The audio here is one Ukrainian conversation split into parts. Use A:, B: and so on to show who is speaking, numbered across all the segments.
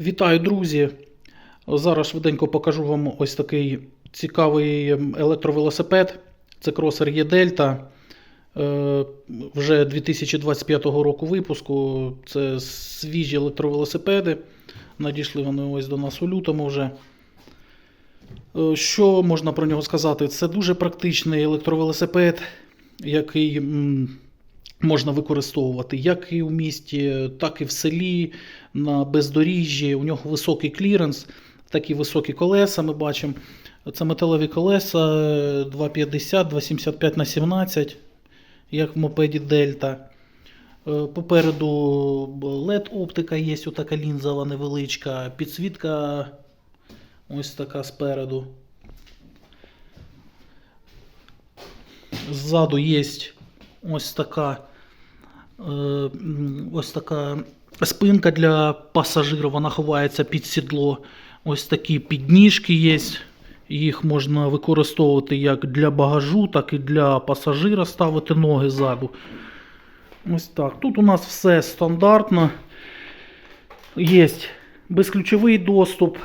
A: Вітаю, друзі! Зараз швиденько покажу вам ось такий цікавий електровелосипед. Це кросер є Дельта. Е, Вже 2025 року випуску. Це свіжі електровелосипеди. Надійшли вони ось до нас у лютому вже. Е, Що можна про нього сказати? Це дуже практичний електровелосипед, який можна використовувати як і в місті, так і в селі, на бездоріжжі. У нього високий кліренс, такі високі колеса ми бачимо. Це металеві колеса е, 250, 275 на 17, як в мопеді Дельта. Е, Попереду LED-оптика є, отака лінзова невеличка, підсвітка ось така спереду. Ззаду є ось така, е, ось така спинка для пасажира, вона ховається під сідло. Ось такі підніжки є. Їх можна використовувати як для багажу, так і для пасажира ставити ноги ззаду. Ось так. Тут у нас все стандартно. Є безключовий доступ.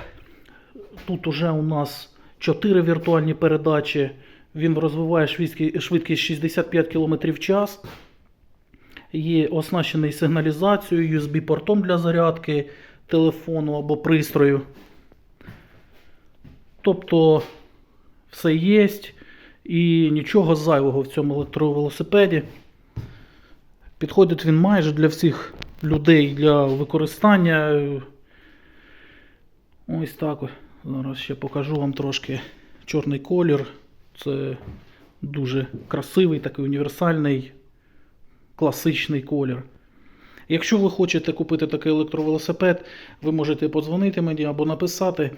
A: Тут уже у нас 4 віртуальні передачі. Він розвиває швидкість 65 км в час. Є оснащений сигналізацією, USB-портом для зарядки телефону або пристрою. Тобто все є і нічого зайвого в цьому електровелосипеді. Підходить він майже для всіх людей для використання. Ось так. Зараз ще покажу вам трошки чорний колір. Це дуже красивий, такий універсальний, класичний колір. Якщо ви хочете купити такий електровелосипед, ви можете подзвонити мені або написати.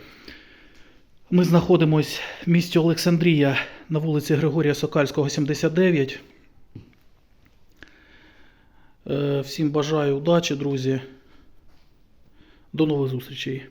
A: Ми знаходимося в місті Олександрія на вулиці Григорія Сокальського, 79. Е, Всім бажаю удачі, друзі. До нових зустрічей.